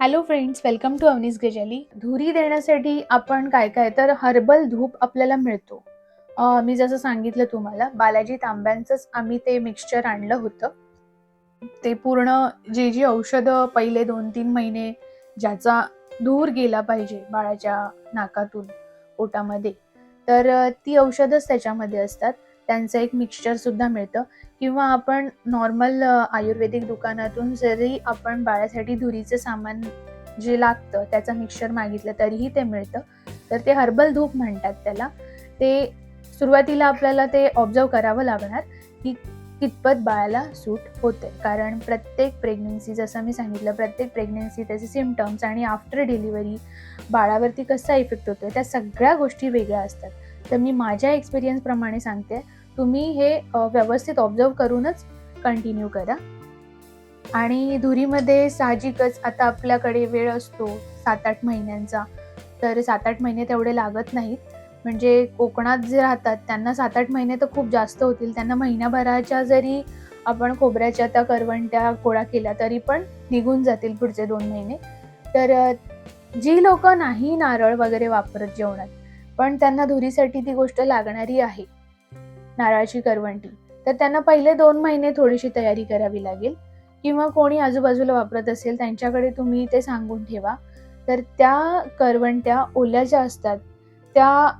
Hello friends welcome to अवनीस गजाली धुरी देण्यासाठी आपण काय काय? तर हर्बल धूप आपल्याला मिळतो. मी जसं सांगितलं तुम्हाला बालाजी तांब्यांचंच आम्ही ते मिक्सचर आणलं होतं. ते पूर्ण जे जी औषधं पहिले दोन तीन महिने ज्याचा धूर गेला पाहिजे बाळाच्या नाकातून पोटामध्ये तर ती औषधच त्याच्यामध्ये असतात. त्यांचं एक मिक्सचर सुद्धा मिळतं. किंवा आपण नॉर्मल आयुर्वेदिक दुकानातून जरी आपण बाळासाठी धुरीचं सामान जे लागतं त्याचं मिक्सचर मागितलं तरीही ते मिळतं. तर ते हर्बल धूप म्हणतात त्याला. ते सुरुवातीला आपल्याला ते ऑब्झर्व करावं लागणार की कितपत बाळाला सूट होते कारण प्रत्येक प्रेग्नन्सी जसं मी सांगितलं प्रत्येक प्रेग्नन्सी त्याचे सिमटम्स आणि आफ्टर डिलिव्हरी बाळावरती कसा इफेक्ट होतो त्या सगळ्या गोष्टी वेगळ्या असतात. तर मी माझ्या एक्सपिरियन्सप्रमाणे सांगते. तुम्ही हे व्यवस्थित ऑब्झर्व करूनच कंटिन्यू करा. आणि धुरीमध्ये साहजिकच आता आपल्याकडे वेळ असतो सात आठ महिन्यांचा तर सात आठ महिने तेवढे लागत नाहीत. म्हणजे कोकणात जे राहतात त्यांना सात आठ महिने तर खूप जास्त होतील. त्यांना महिन्याभराच्या जरी आपण खोबऱ्याच्या त्या करवंट्या गोळा केल्या तरी पण निघून जातील पुढचे दोन महिने. तर जी लोक नाही नारळ वगैरे वापरत जेवणात पण त्यांना धुरीसाठी ती गोष्ट लागणारी आहे नारळाची करवंटी तर त्यांना पहिले दोन महिने थोडीशी तयारी करावी लागेल. किंवा कोणी आजूबाजूला वापरत असेल त्यांच्याकडे तुम्ही ते सांगून ठेवा. तर त्या करवंट्या ओल्या ज्या असतात त्या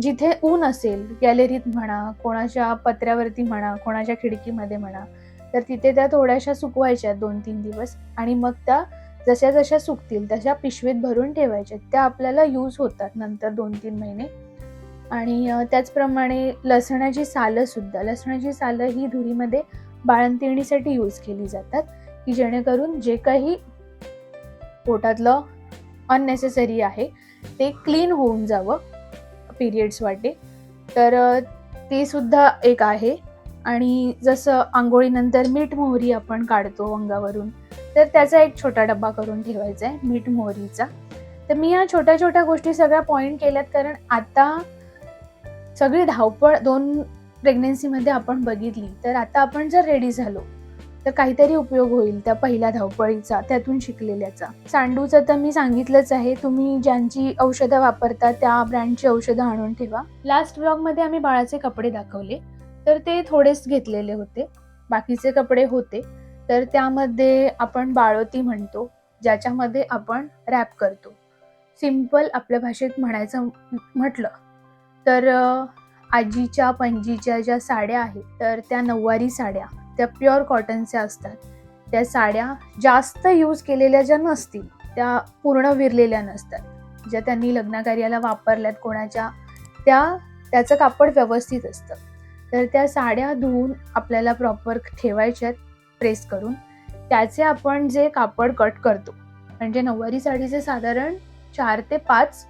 जिथे ऊन असेल गॅलरीत म्हणा कोणाच्या पत्र्यावरती म्हणा कोणाच्या खिडकीमध्ये म्हणा तर तिथे त्या थोड्याशा सुकवायच्या दोन तीन दिवस आणि मग त्या जशा जशा सुकतील तशा पिशवीत भरून ठेवायच्या. त्या आपल्याला यूज होतात नंतर दोन तीन महिने. आणि त्याचप्रमाणे लसणाची सालं सुद्धा. लसणाची सालं ही धुरीमध्ये बाळंतिणीसाठी यूज केली जातात की जेणेकरून जे काही पोटातलं अननेसेसरी आहे ते क्लीन होऊन जावं. पिरियड्स वाटे तर ते सुद्धा एक आहे. आणि जसं आंघोळीनंतर मीठ मोहरी आपण काढतो अंगावरून तर त्याचा एक छोटा डब्बा करून ठेवायचा आहे मीठ मोहरीचा. तर मी या छोट्या छोट्या गोष्टी सगळ्या पॉईंट केल्यात कारण आता सगळी धावपळ दोन प्रेग्नेन्सीमध्ये आपण बघितली तर आता आपण जर रेडी झालो तर काहीतरी उपयोग होईल त्या पहिल्या धावपळीचा त्यातून शिकलेल्याचा. सांडूचं तर मी सांगितलंच आहे तुम्ही ज्यांची औषधं वापरता त्या ब्रँडची औषधं आणून ठेवा. लास्ट ब्लॉगमध्ये आम्ही बाळाचे कपडे दाखवले तर ते थोडेच घेतलेले होते. बाकीचे कपडे होते तर त्यामध्ये आपण बाळोती म्हणतो ज्याच्यामध्ये आपण रॅप करतो. सिंपल आपल्या भाषेत म्हणायचं म्हटलं तर आजीच्या पणजीच्या ज्या साड्या आहेत तर त्या नऊवारी साड्या. त्या प्युअर कॉटनच्या असतात. त्या साड्या जास्त यूज केलेल्या ज्या नसतील त्या पूर्ण विरलेल्या नसतात. ज्या त्यांनी लग्नकार्याला वापरल्यात कोणाच्या त्या त्याचं कापड व्यवस्थित असतं. तर त्या साड्या धुवून आपल्याला प्रॉपर ठेवायच्यात प्रेस करून. त्याचे आपण जे कापड कट करतो म्हणजे नऊवारी साडीचे साधारण चार ते पाच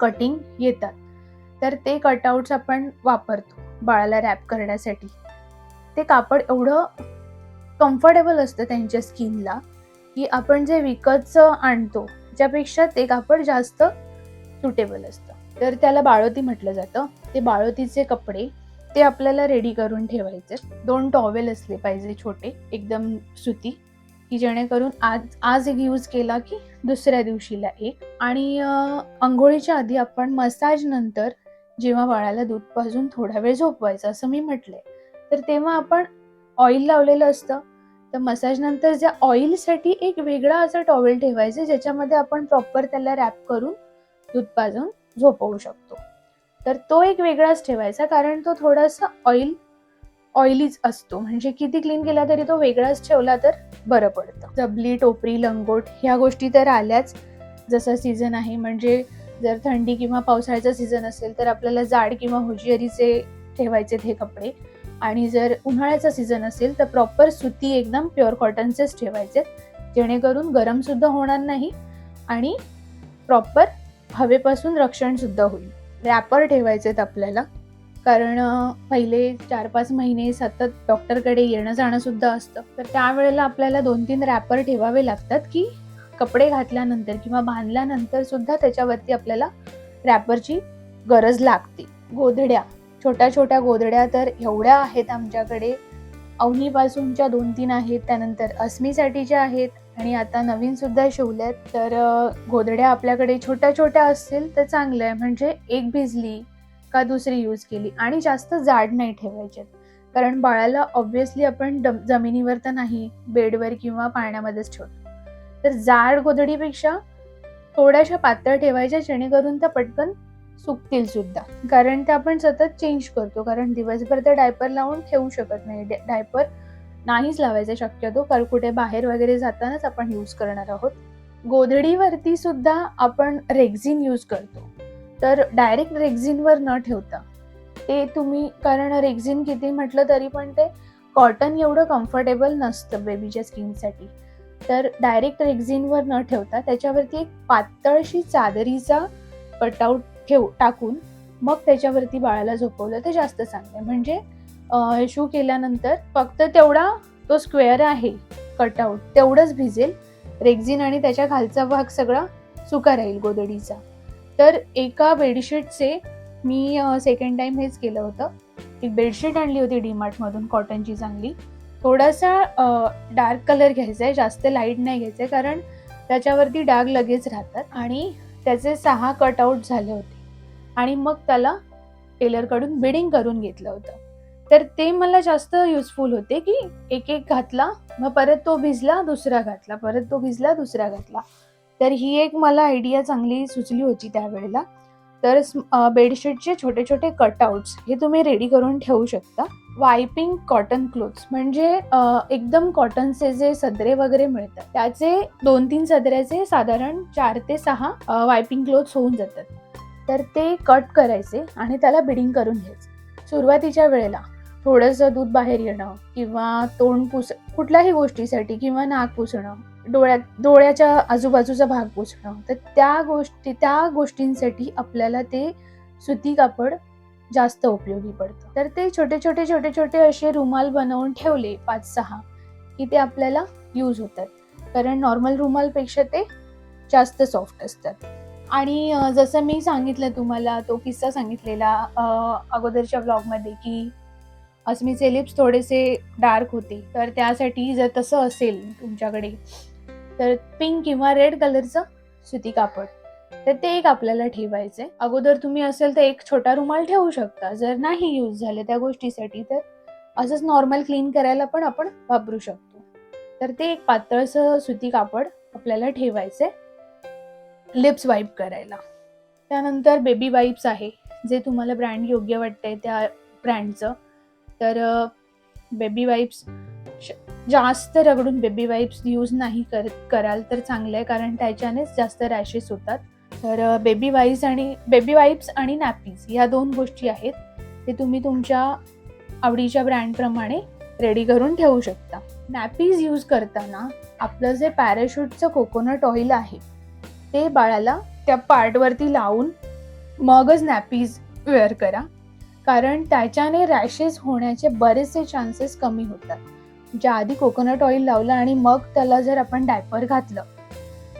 कटिंग येतात. तर ते कटआउट्स आपण वापरतो बाळाला रॅप करण्यासाठी. ते कापड एवढं कम्फर्टेबल असतं त्यांच्या स्किनला की आपण जे विकतचं आणतो त्यापेक्षा ते कापड जास्त सुटेबल असतं. तर त्याला बाळोती म्हटलं जातं. ते बाळोतीचे कपडे ते आपल्याला रेडी करून ठेवायचे. दोन टॉवेल असले पाहिजे छोटे एकदम सुती की जेणेकरून आज आज एक यूज केला की दुसऱ्या दिवशीला एक. आणि आंघोळीच्या आधी आपण मसाज नंतर जेव्हा बाळाला दूध पाजून थोडा वेळ झोपवायचं असं मी म्हटलंय. तर तेव्हा आपण ऑइल लावलेलं असतं. तर मसाज नंतर ज्या ऑइलसाठी एक वेगळा असं टॉवेल ठेवायचं ज्याच्यामध्ये आपण प्रॉपर त्याला रॅप करून दूध पाजून झोपवू शकतो. तर तो एक वेगळाच ठेवायचा कारण तो थोडासा ऑइल ऑइलीच असतो. म्हणजे किती क्लीन केला तरी तो वेगळाच ठेवला तर बरं पडतं. जबली टोपरी लंगोट ह्या गोष्टी तर आल्याच. जसा सीझन आहे म्हणजे जर थंडी किंवा पावसाळ्याचा सीझन असेल तर आपल्याला जाड किंवा हुजियरीचे ठेवायचे हे कपडे. आणि जर उन्हाळ्याचा सीझन असेल तर प्रॉपर सुती एकदम प्युअर कॉटनचेच ठेवायचे. जेणेकरून गरमसुद्धा होणार नाही आणि प्रॉपर हवेपासून रक्षणसुद्धा होईल. रॅपर ठेवायचेत आपल्याला. कारण पहिले चार पाच महिने सतत डॉक्टरकडे येणं जाणंसुद्धा असतं. तर त्यावेळेला आपल्याला दोन तीन रॅपर ठेवावे लागतात की कपडे घातल्यानंतर किंवा बांधल्यानंतर सुद्धा त्याच्यावरती आपल्याला रॅपरची गरज लागते. गोधड्या. छोट्या छोट्या गोधड्या तर एवढ्या आहेत आमच्याकडे. अवनीपासूनच्या दोन तीन आहेत त्यानंतर अस्मीसाठीच्या आहेत आणि आता नवीन सुद्धा शिवल्यात. तर गोधड्या आपल्याकडे छोट्या छोट्या असतील तर चांगलं आहे. म्हणजे एक भिजली का दुसरी यूज केली आणि जास्त जाड नाही ठेवायचे कारण बाळाला ऑब्व्हियसली आपण डम- जमिनीवर तर नाही बेडवर किंवा पाण्यामध्येच ठेवतो. तर जाड गोधडीपेक्षा थोड्याशा पातळ ठेवायच्या जेणेकरून त्या पटकन सुकतील सुद्धा. कारण ते आपण सतत चेंज करतो. कारण दिवसभर तर डायपर लावून ठेवू शकत नाही. डायपर नाहीच लावायचं शक्यतो. कारण कुठे बाहेर वगैरे जातानाच आपण यूज करणार आहोत. गोधडीवरती सुद्धा आपण रेक्झिन यूज करतो. तर डायरेक्ट रेक्झिनवर न ठेवता. ते तुम्ही कारण रेक्झिन किती म्हटलं तरी पण ते कॉटन एवढं कम्फर्टेबल नसतं बेबीच्या स्किनसाठी तर डायरेक्ट रेक्झिनवर न ठेवता त्याच्यावरती एक पातळशी चादरीचा कटआउट ठेव टाकून मग त्याच्यावरती बाळाला झोपवलं तर जास्त चांगलं. आहे म्हणजे शू केल्यानंतर फक्त तेवढा तो स्क्वेअर आहे कटआउट तेवढंच भिजेल. रेग्झिन आणि त्याच्या खालचा भाग सगळा सुका राहील गोदडीचा तर एका बेडशीटचे मी सेकंड टाईम हेच केलं होतं. एक बेडशीट आणली होती डीमार्टमधून कॉटनची चांगली. थोडासा डार्क कलर घ्यायचा आहे जास्त लाइट नाही घ्यायचं आहे कारण त्याच्यावरती डाग लगेच राहतात. आणि त्याचे सहा कटआउट झाले होते. आणि मग त्याला टेलरकडून बिडिंग करून घेतलं होतं. तर ते मला जास्त युजफुल होते की एक एक घातला मग परत तो भिजला दुसरा घातला परत तो भिजला दुसरा घातला. तर ही एक मला आयडिया चांगली सुचली होती त्यावेळेला. तर बेडशीटचे छोटे छोटे कटआउट्स हे तुम्ही रेडी करून ठेवू शकता. वायपिंग कॉटन क्लोथ्स म्हणजे एकदम कॉटनचे जे सदरे वगैरे मिळतात त्याचे दोन तीन सदऱ्याचे साधारण चार ते सहा वायपिंग क्लोथ्स होऊन जातात. तर ते कट करायचे आणि त्याला बिडिंग करून घ्यायचं. सुरुवातीच्या वेळेला थोडंसं दूध बाहेर येणं किंवा तोंड पुस कुठल्याही गोष्टीसाठी किंवा नाक पुसणं डोळ्यात डोळ्याच्या आजूबाजूचा भाग पुसणं तर त्या गोष्टी त्या गोष्टींसाठी आपल्याला ते सुती कापड जास्त उपयोगी पडतं. तर ते छोटे छोटे छोटे छोटे असे रुमाल बनवून ठेवले पाच सहा की ते आपल्याला यूज होतात. कारण नॉर्मल रुमालपेक्षा ते जास्त सॉफ्ट असतात. आणि जसं मी सांगितलं तुम्हाला तो किस्सा सांगितलेला अगोदरच्या ब्लॉगमध्ये की अस्मीचे लिप्स थोडेसे डार्क होते. तर त्यासाठी जर तसं असेल तुमच्याकडे तर पिंक किंवा रेड कलरचं सुती कापड. तर ते एक आपल्याला ठेवायचंय. अगोदर तुम्ही असेल तर एक छोटा रुमाल ठेवू शकता. जर नाही यूज झाले त्या गोष्टीसाठी तर असंच नॉर्मल क्लीन करायला पण आपण वापरू शकतो. तर ते एक पातळसं सुती कापड आपल्याला ठेवायचंय. लिप्स वाईप करायला. त्यानंतर बेबी वाईप्स आहे जे तुम्हाला ब्रँड योग्य वाटतंय त्या ब्रँडचं. तर बेबी वाईप्स जास्त रगडून बेबी वाईप्स यूज नाही कर कराल तर चांगलं आहे कारण त्याच्यानेच जास्त रॅशेस होतात. तर बेबी वाईप्स आणि बेबी वाईप्स आणि नॅपीज या दोन गोष्टी आहेत ते तुम्ही तुमच्या आवडीच्या ब्रँडप्रमाणे रेडी करून ठेवू शकता. नॅपीज यूज करताना आपलं जे पॅराशूटचं कोकोनट ऑइल आहे ते बाळाला त्या पार्टवरती लावून मगच नॅपीज वेअर करा. कारण त्याच्याने रॅशेस होण्याचे बरेचसे चान्सेस कमी होतात. ज्या आधी कोकोनट ऑइल लावलं आणि मग त्याला जर आपण डायपर घातलं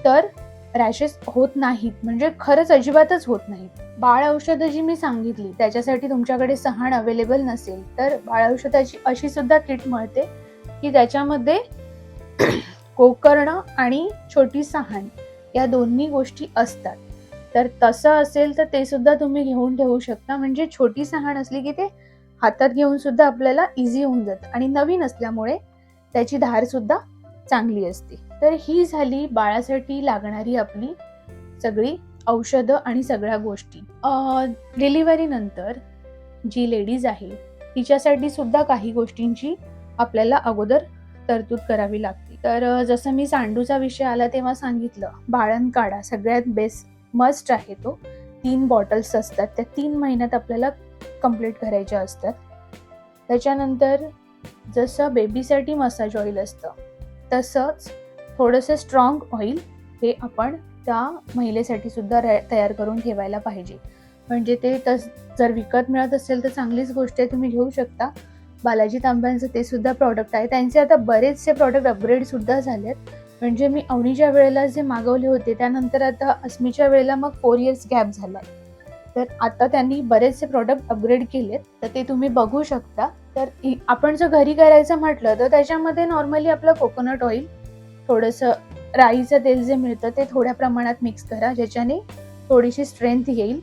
तर रॅशेस होत नाहीत. म्हणजे खरंच अजिबातच होत नाहीत. बाळ औषधं जी मी सांगितली त्याच्यासाठी तुमच्याकडे सहाण अवेलेबल नसेल तर बाळ औषधाची अशी सुद्धा किट मिळते की त्याच्यामध्ये कोकर्ण आणि छोटी सहाण या दोन्ही गोष्टी असतात. तर तसं असेल तर ते सुद्धा तुम्ही घेऊन ठेवू शकता. म्हणजे छोटी सहाण असली की ते हातात घेऊन सुद्धा आपल्याला इझी होऊन जातं. आणि नवीन असल्यामुळे त्याची धार सुद्धा चांगली असते. तर ही झाली बाळासाठी लागणारी आपली सगळी औषधं आणि सगळ्या गोष्टी. डिलिव्हरी नंतर जी लेडीज आहे तिच्यासाठी सुद्धा काही गोष्टींची आपल्याला अगोदर तरतूद करावी लागते. तर जसं मी सांडूचा विषय आला तेव्हा सांगितलं बाळण काढा सगळ्यात बेस्ट मस्ट आहे तो. तीन बॉटल्स असतात त्या तीन महिन्यात आपल्याला कंप्लीट करायच्या असतात. त्याच्यानंतर जसं बेबीसाठी मसाज ऑइल असतं तसंच थोडंसं स्ट्रॉंग ऑइल हे आपण त्या महिलेसाठी सुद्धा तयार करून ठेवायला पाहिजे. म्हणजे ते तस जर विकत मिळत असेल तर चांगलीच गोष्ट आहे तुम्ही घेऊ शकता. बालाजी तांब्यांचं ते सुद्धा प्रॉडक्ट आहे. त्यांचे आता बरेचसे प्रॉडक्ट अपग्रेड सुद्धा झालेत. म्हणजे मी अवनीच्या वेळेला जे मागवले होते त्यानंतर आता अस्मीच्या वेळेला मग फोर इयर्स गॅप झाला तर आता त्यांनी बरेचसे प्रॉडक्ट अपग्रेड केलेत. तर ते तुम्ही बघू शकता. तर आपण जर घरी करायचं म्हटलं तर त्याच्यामध्ये नॉर्मली आपलं कोकोनट ऑइल थोडंसं राईचं तेल जे मिळतं ते थोड्या प्रमाणात मिक्स करा ज्याच्याने थोडीशी स्ट्रेंथ येईल.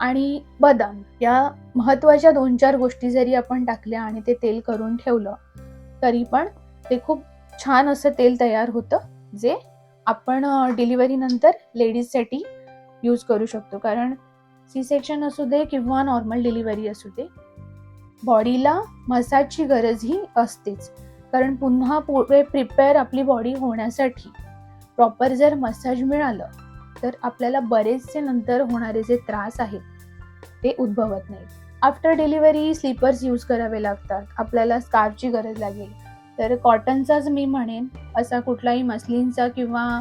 आणि बदाम या महत्त्वाच्या दोन चार गोष्टी जरी आपण टाकल्या आणि ते तेल करून ठेवलं तरी पण ते खूप छान असं तेल तयार होतं जे आपण डिलिव्हरीनंतर लेडीजसाठी यूज करू शकतो. कारण सी सेक्शन असू दे किंवा नॉर्मल डिलिव्हरी असू दे बॉडीला मसाजची गरज ही असतेच. कारण पुन्हा पुढे प्रिपेअर आपली बॉडी होण्यासाठी प्रॉपर जर मसाज मिळालं तर आपल्याला बरेचसे नंतर होणारे जे त्रास आहेत ते उद्भवत नाहीत. आफ्टर डिलिव्हरी स्लीपर्स यूज करावे लागतात. आपल्याला स्कार्फची गरज लागेल. तर कॉटनचाच मी म्हणेन असा कुठलाही मस्लिनचा किंवा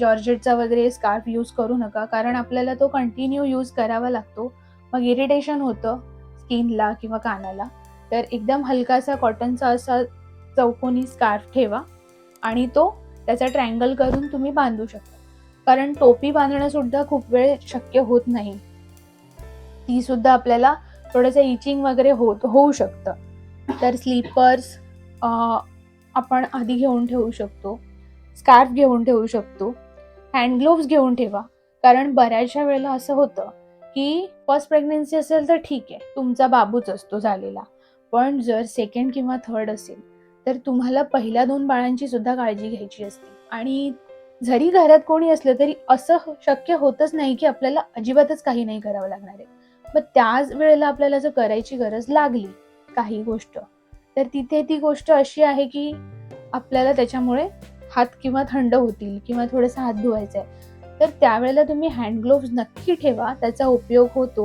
जॉर्जेटचा वगैरे स्कार्फ यूज करू नका. कारण आपल्याला तो कंटिन्यू यूज करावा लागतो. मग इरिटेशन होतं स्किनला किंवा कानाला. तर एकदम हलकासा कॉटनचा असा चौकोनी स्कार्फ ठेवा. आणि तो त्याचा ट्रँगल करून तुम्ही बांधू शकता. कारण टोपी बांधणं सुद्धा खूप वेळ शक्य होत नाही. ती सुद्धा आपल्याला थोडंसं इचिंग वगैरे होत होऊ शकतं. तर स्लीपर्स आपण आधी घेऊन ठेवू शकतो. स्कार्फ घेऊन ठेवू शकतो. हँड ग्लोव्स घेऊन ठेवा. कारण बऱ्याचशा वेळेला असं होतं की फर्स्ट प्रेग्नेन्सी असेल तर ठीक आहे तुमचा बाबूच असतो झालेला. पण जर सेकंड किंवा थर्ड असेल तर तुम्हाला पहिल्या दोन बाळांची सुद्धा काळजी घ्यायची असते. आणि जरी घरात कोणी असलं तरी असं शक्य होतच नाही की आपल्याला अजिबातच काही नाही करावं लागणार आहे. मग त्याच वेळेला आपल्याला जर करायची गरज लागली काही गोष्ट तर तिथे ती गोष्ट अशी आहे की आपल्याला त्याच्यामुळे हात किंवा थंड होतील किंवा थोडंसं हात धुवायचा आहे तर त्यावेळेला तुम्ही हँड ग्लोव्ज नक्की ठेवा त्याचा उपयोग होतो.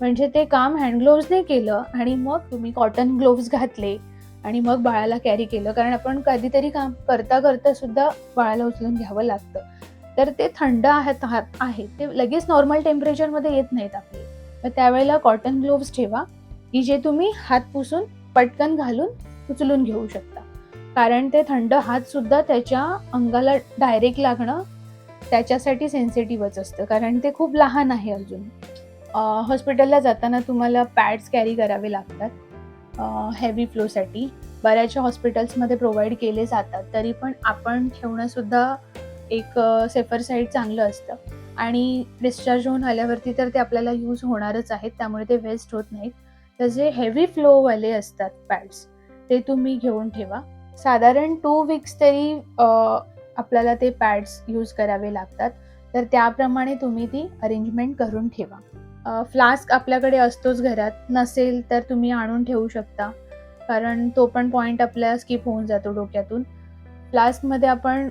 म्हणजे ते काम हँडग्लोव्सने केलं आणि मग तुम्ही कॉटन ग्लोव्ज घातले. आणि मग बाळाला कॅरी केलं. कारण आपण कधीतरी काम करता करता सुद्धा बाळाला उचलून घ्यावं लागतं. तर ते थंड आहेत हात ते लगेच नॉर्मल टेम्परेचरमध्ये येत नाहीत आपले. तर त्यावेळेला कॉटन ग्लोव्स ठेवा की जे तुम्ही हात पुसून पटकन घालून उचलून घेऊ शकता. कारण ते थंड हात सुद्धा त्याच्या अंगाला डायरेक्ट लागणं त्याच्यासाठी सेन्सिटिव्हच असतं. कारण ते खूप लहान आहे अजून. हॉस्पिटलला जाताना तुम्हाला पॅड्स कॅरी करावे लागतात. हेवी फ्लोसाठी बऱ्याचशा हॉस्पिटल्समध्ये प्रोव्हाइड केले जातात. तरी पण आपण ठेवणं सुद्धा एक सेफर साईड चांगलं असतं. आणि डिस्चार्ज होऊन आल्यावरती तर ते आपल्याला यूज होणारच आहेत. त्यामुळे ते वेस्ट होत नाहीत. तर जे हेवी फ्लोवाले असतात पॅड्स ते तुम्ही घेऊन ठेवा. साधारण टू वीक्स तरी आपल्याला ते पॅड्स यूज करावे लागतात. तर त्याप्रमाणे तुम्ही ती अरेंजमेंट करून ठेवा. फ्लास्क आपल्याकडे असतोच घरात. नसेल तर तुम्ही आणून ठेवू शकता. कारण तो पण पॉईंट आपल्या स्किप होऊन जातो डोक्यातून. फ्लास्कमध्ये आपण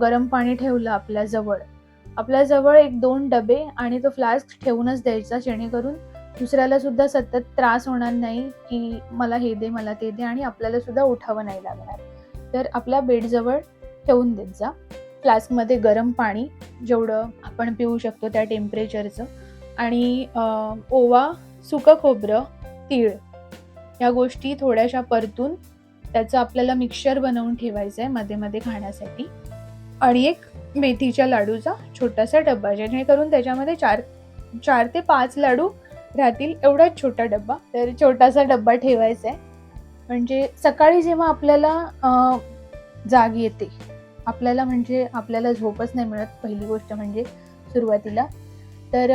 गरम पाणी ठेवलं आपल्याजवळ आपल्याजवळ एक दोन डबे आणि तो फ्लास्क ठेवूनच द्यायचा जेणेकरून दुसऱ्याला सुद्धा सतत त्रास होणार नाही की मला हे दे मला ते दे आणि आपल्याला सुद्धा उठावं नाही लागणार. तर आपल्या बेडजवळ ठेवून देत जा. फ्लास्कमध्ये गरम पाणी जेवढं आपण पिऊ शकतो त्या टेम्परेचरचं आणि ओवा सुकं खोबरं तीळ या गोष्टी थोड्याशा परतून त्याचं आपल्याला मिक्सचर बनवून ठेवायचं आहे मध्ये मध्ये खाण्यासाठी. आणि एक मेथीच्या लाडूचा छोटासा डब्बा जेणेकरून त्याच्यामध्ये चार चार ते पाच लाडू राहतील एवढाच छोटा डब्बा. तर छोटासा डब्बा ठेवायचा आहे म्हणजे सकाळी जेव्हा आपल्याला जाग येते आपल्याला म्हणजे आपल्याला झोपच नाही मिळत पहिली गोष्ट म्हणजे सुरुवातीला. तर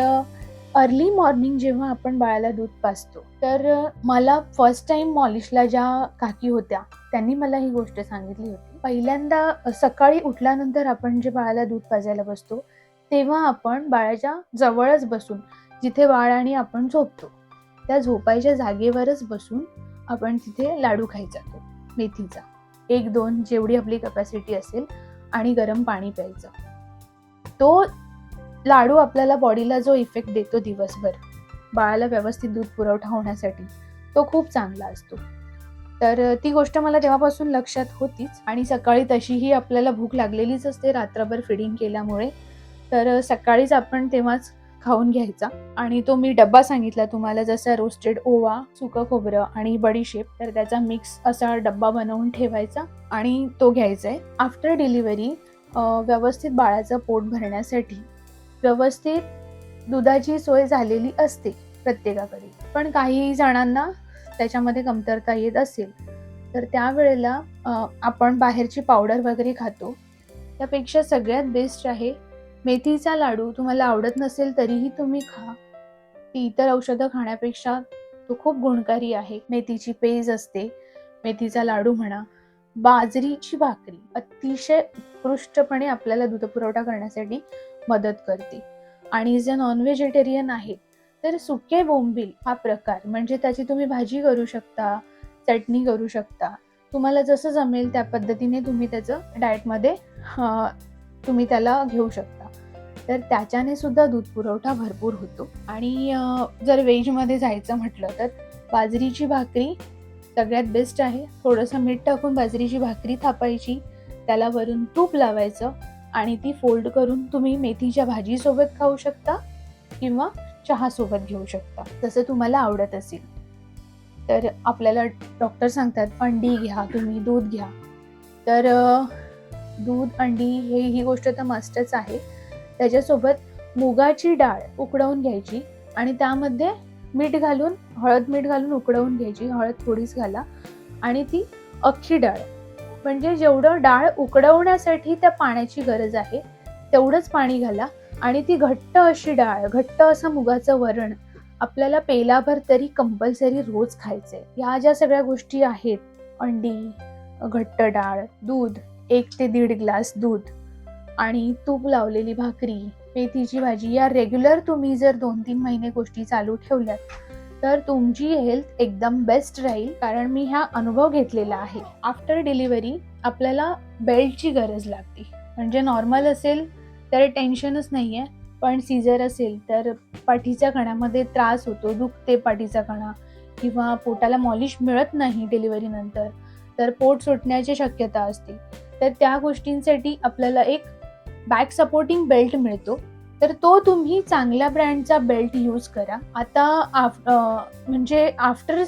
अर्ली मॉर्निंग जेव्हा आपण बाळाला दूध पाजतो तर मला फर्स्ट टाइम मॉलिशला ज्या काकी होत्या त्यांनी मला ही गोष्ट सांगितली होती. पहिल्यांदा सकाळी उठल्यानंतर आपण जे बाळाला दूध पाजायला बसतो तेव्हा आपण बाळाच्या जवळच बसून जिथे बाळ आणि आपण झोपतो त्या झोपायच्या जागेवरच बसून आपण तिथे लाडू खायचा तो मेथीचा. एक दोन जेवढी आपली कपॅसिटी असेल आणि गरम पाणी प्यायचं. तो लाडू आपल्याला बॉडीला जो इफेक्ट देतो दिवसभर बाळाला व्यवस्थित दूध पुरवठा होण्यासाठी तो खूप चांगला असतो. तर ती गोष्ट मला तेव्हापासून लक्षात होतीच आणि सकाळी तशीही आपल्याला भूक लागलेलीच असते रात्रभर फिडिंग केल्यामुळे. तर सकाळीच आपण तेव्हाच खाऊन घ्यायचा आणि तो मी डब्बा सांगितला तुम्हाला जसा रोस्टेड ओवा सुकं खोबरं आणि बडीशेप तर त्याचा मिक्स असा डब्बा बनवून ठेवायचा आणि तो घ्यायचा आहे. आफ्टर डिलिव्हरी व्यवस्थित बाळाचं पोट भरण्यासाठी व्यवस्थित दुधाची सोय झालेली असते प्रत्येकाकडे. पण काही जणांना त्याच्यामध्ये कमतरता येत असेल तर त्यावेळेला आपण बाहेरची पावडर वगैरे खातो. त्यापेक्षा सगळ्यात बेस्ट आहे मेथीचा लाडू तुम्हाला आवडत नसेल तरीही तुम्ही खा. ती इतर औषधं खाण्यापेक्षा तो खूप गुणकारी आहे. मेथीची पेज असते मेथीचा लाडू म्हणा. बाजरीची भाकरी अतिशय उत्कृष्टपणे आपल्याला दूध पुरवठा करण्यासाठी मदत करते. आणि जे नॉन व्हेजिटेरियन आहेत तर सुके बोंबील हा प्रकार म्हणजे त्याची तुम्ही भाजी करू शकता चटणी करू शकता. तुम्हाला जसं जमेल त्या पद्धतीने तुम्ही त्याचं डाएटमध्ये तुम्ही त्याला घेऊ शकता. तर त्याच्याने सुद्धा दूध पुरवठा भरपूर होतो. आणि जर व्हेजमध्ये जायचं म्हटलं तर बाजरीची भाकरी सगळ्यात बेस्ट आहे. थोडंसं मीठ टाकून बाजरीची भाकरी थापायची त्याला वरून तूप लावायचं आणि ती फोल्ड करून तुम्ही मेथीच्या भाजीसोबत खाऊ शकता किंवा चहासोबत घेऊ शकता. जसं तुम्हाला आवडत असेल. तर आपल्याला डॉक्टर सांगतात अंडी घ्या तुम्ही दूध घ्या. तर दूध अंडी हे ही गोष्ट तर मस्तच आहे. त्याच्यासोबत मुगाची डाळ उकडवून घ्यायची आणि त्यामध्ये मीठ घालून हळद मीठ घालून उकडवून घ्यायची. हळद थोडीच घाला आणि ती अख्खी डाळ म्हणजे जेवढं डाळ उकडवण्यासाठी त्या पाण्याची गरज आहे तेवढंच पाणी घाला. आणि ती घट्ट अशी डाळ घट्ट असं मुगाचं वरण आपल्याला पेलाभर तरी कंपल्सरी रोज खायचंय. ह्या ज्या सगळ्या गोष्टी आहेत अंडी घट्ट डाळ दूध एक ते दीड ग्लास दूध आणि तूप लावलेली भाकरी मेथीची भाजी या रेग्युलर तुम्ही जर दोन तीन महिने गोष्टी चालू ठेवल्यात तर तुमची हेल्थ एकदम बेस्ट राहील कारण मी ह्या अनुभव घेतलेला आहे. आफ्टर डिलिव्हरी आपल्याला बेल्टची गरज लागते. म्हणजे नॉर्मल असेल तर टेन्शनच नाही आहे पण सीझर असेल तर पाठीच्या कणामध्ये त्रास होतो दुखते पाठीचा कणा किंवा पोटाला मॉलिश मिळत नाही डिलिव्हरीनंतर तर पोट सुटण्याची शक्यता असते. तर त्या गोष्टींसाठी आपल्याला एक बॅक सपोर्टिंग बेल्ट मिळतो. तर तो तुम्ही चांगल्या ब्रँडचा बेल्ट यूज करा. आता आफ म्हणजे आफ्टर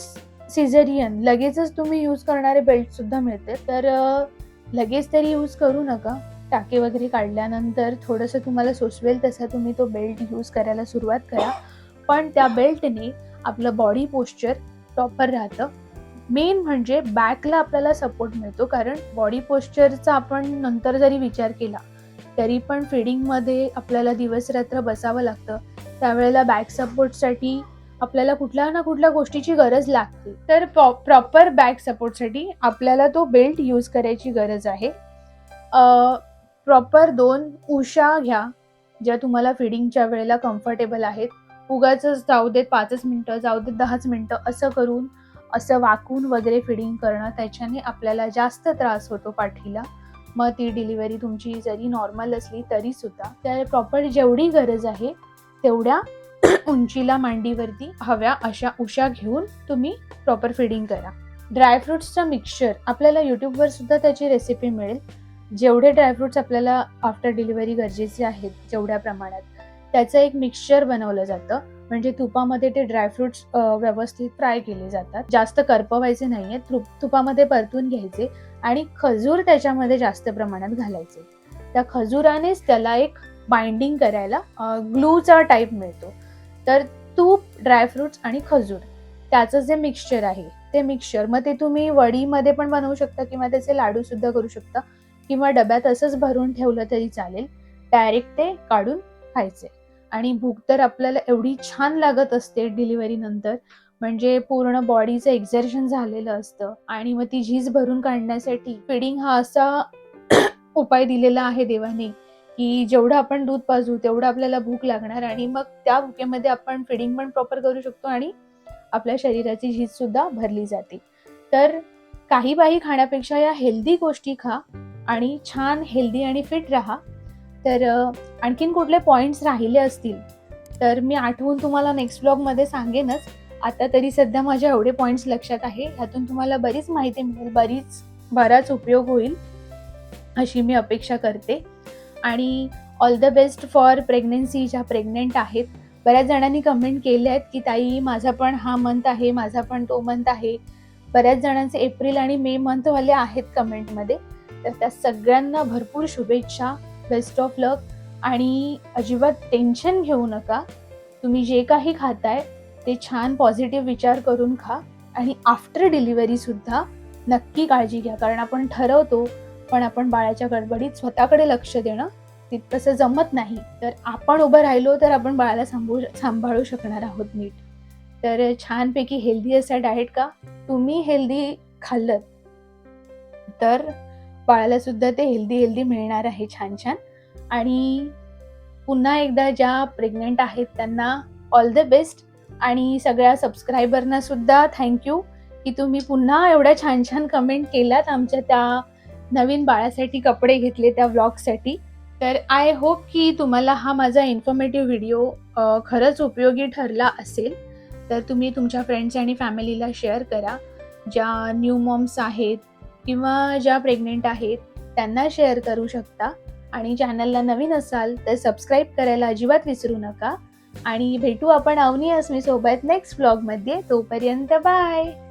सिझरियन लगेचच तुम्ही यूज करणारे बेल्टसुद्धा मिळते. तर लगेच तरी यूज करू नका. टाके वगैरे काढल्यानंतर थोडंसं तुम्हाला सोसवेल तसा तुम्ही तो बेल्ट यूज करायला सुरुवात करा. पण त्या बेल्टने आपलं बॉडी पोश्चर प्रॉपर राहतं. मेन म्हणजे बॅकला आपल्याला सपोर्ट मिळतो. कारण बॉडी पोश्चरचा आपण नंतर जरी विचार केला तरी पण फिडिंगमध्ये आपल्याला दिवस रात्र बसावं लागतं. त्यावेळेला बॅक सपोर्टसाठी आपल्याला कुठल्या ना कुठल्या गोष्टीची गरज लागते. तर प्रॉपर बॅक सपोर्टसाठी आपल्याला तो बेल्ट यूज करायची गरज आहे. प्रॉपर दोन उषा घ्या ज्या तुम्हाला फिडिंगच्या वेळेला कम्फर्टेबल आहेत. उगाच जाऊ देत पाचच मिनटं जाऊ देत दहाच मिनटं असं करून असं वाकून वगैरे फिडिंग करणं त्याच्याने आपल्याला जास्त त्रास होतो पाठीला. मग ती डिलिव्हरी तुमची जरी नॉर्मल असली तरी सुद्धा तर प्रॉपर जेवढी गरज आहे तेवढ्या उंचीला मांडीवरती हव्या अशा उशा घेऊन तुम्ही प्रॉपर फिडिंग करा. ड्रायफ्रुट्सचं मिक्सचर आपल्याला यूट्यूबवर सुद्धा त्याची रेसिपी मिळेल. जेवढे ड्रायफ्रुट्स आपल्याला आफ्टर डिलिव्हरी गरजेचे आहेत जेवढ्या प्रमाणात त्याचं एक मिक्सचर बनवलं जातं. म्हणजे तुपामध्ये ते ड्रायफ्रुट्स व्यवस्थित फ्राय केले जातात. जास्त करपवायचे नाहीये. तुपामध्ये परतून घ्यायचे आणि खजूर त्याच्यामध्ये जास्त प्रमाणात घालायचे. त्या खजुरानेच त्याला एक बाइंडिंग करायला ग्लूचा टाईप मिळतो. तर तूप ड्रायफ्रुट्स आणि खजूर त्याचं जे मिक्सचर आहे ते मिक्सचर मग ते तुम्ही वडीमध्ये पण बनवू शकता किंवा त्याचे लाडू सुद्धा करू शकता किंवा डब्यात असंच भरून ठेवलं तरी चालेल. डायरेक्ट ते काढून खायचे. आणि भूक तर आपल्याला एवढी छान लागत असते डिलिव्हरी नंतर. म्हणजे पूर्ण बॉडीचं एक्झर्शन झालेलं असतं. आणि मग ती झीज भरून काढण्यासाठी फिडिंग हा असा उपाय दिलेला आहे देवाने की जेवढं आपण दूध पाजू तेवढं आपल्याला भूक लागणार आणि मग त्या भुकेमध्ये आपण फिडिंग पण प्रॉपर करू शकतो आणि आपल्या शरीराची झीज सुद्धा भरली जाते. तर काही बाही खाण्यापेक्षा या हेल्दी गोष्टी खा आणि छान हेल्दी आणि फिट राहा. तर आणखीन कुठले पॉइंट्स राहिले असतील तर मी आठवून तुम्हाला नेक्स्ट ब्लॉगमध्ये सांगेनच. आता तरी सध्या माझ्या एवढे पॉईंट्स लक्षात आहे ह्यातून तुम्हाला बरीच माहिती मिळेल बरीच बराच उपयोग होईल अशी मी अपेक्षा करते. आणि all the best for pregnancy ज्या प्रेग्नेंट आहेत बऱ्याच जणांनी कमेंट केल्या आहेत की ताई माझा पण हा मंथ आहे माझा पण तो मंथ आहे. बऱ्याच जणांचे एप्रिल आणि मे मंथवाले आहेत कमेंटमध्ये तर त्या सगळ्यांना भरपूर शुभेच्छा. Best of luck. आणि अजिबात टेन्शन घेऊ नका. तुम्ही जे काही खाताय ते छान पॉझिटिव्ह विचार करून खा. आणि आफ्टर डिलिव्हरीसुद्धा नक्की काळजी घ्या. कारण आपण ठरवतो पण आपण बाळाच्या गडबडीत स्वतःकडे लक्ष देणं तितकंसं जमत नाही. तर आपण उभं राहिलो तर आपण बाळाला सांभू सांभाळू शकणार आहोत नीट. तर छानपैकी हेल्दी असा डाएट का? तुम्ही हेल्दी खाल्लं तर बाळाला सुद्धा ते हेल्दी हेल्दी मिळणार आहे छान छान आणि पुन्हा एकदा ज्या प्रेग्नेंट आहेत त्यांना ऑल द बेस्ट आणि सगळ्या सबस्क्रायबरना सुद्धा थँक्यू की तुम्ही पुन्हा एवढ्या छान छान कमेंट केलात आमच्या त्या नवीन बाळासाठी कपडे घेतले त्या व्लॉगसाठी तर आय होप की तुम्हाला हा माझा इन्फॉर्मेटिव्ह व्हिडिओ खरंच उपयोगी ठरला असेल. तर तुम्ही तुमच्या फ्रेंड्स आणि फॅमिलीला शेअर करा. ज्या न्यू मॉम्स आहेत किंवा ज्या प्रेग्नेंट आहेत त्यांना शेअर करू शकता. आणि चॅनलला नवीन असाल तर सबस्क्राईब करायला अजिबात विसरू नका. आणि भेटू आपण अवनी अस्मी सोबत नेक्स्ट ब्लॉगमध्ये तोपर्यंत बाय